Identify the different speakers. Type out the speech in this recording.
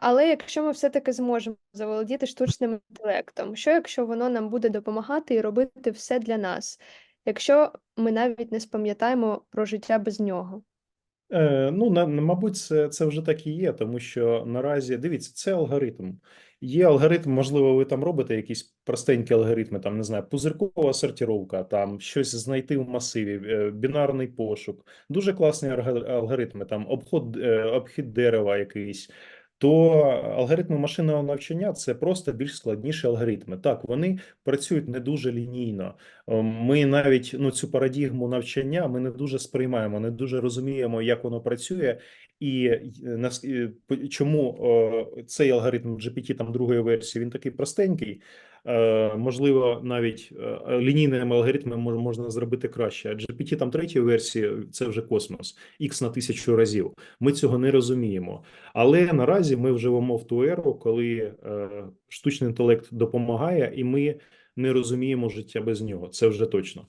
Speaker 1: Але якщо ми все-таки зможемо заволодіти штучним інтелектом, що якщо воно нам буде допомагати і робити все для нас, якщо ми навіть не спам'ятаємо про життя без нього?
Speaker 2: Е, ну, на, мабуть, це, це вже так і є, тому що наразі дивіться, це алгоритм. Є алгоритм, можливо, ви там робите якісь простенькі алгоритми, там не знаю, пузиркова сортировка, там щось знайти в масиві, е, бінарний пошук, дуже класні алгоритми, там обход, е, обхід дерева якийсь. То алгоритми машинного навчання це просто більш складніші алгоритми. Так, вони працюють не дуже лінійно. Е, Ми навіть ну цю парадігму навчання ми не дуже сприймаємо, не дуже розуміємо, як воно працює, і чому е, цей алгоритм GPT там другої версії він такий простенький. Е, Можливо, навіть е, лінійними алгоритмами можна зробити краще. Адже GPT там третьої версії це вже космос, X на тисячу разів. Ми цього не розуміємо. Але наразі ми живемо в ту еру, коли е, штучний інтелект допомагає, і ми не розуміємо життя без нього. Це вже точно.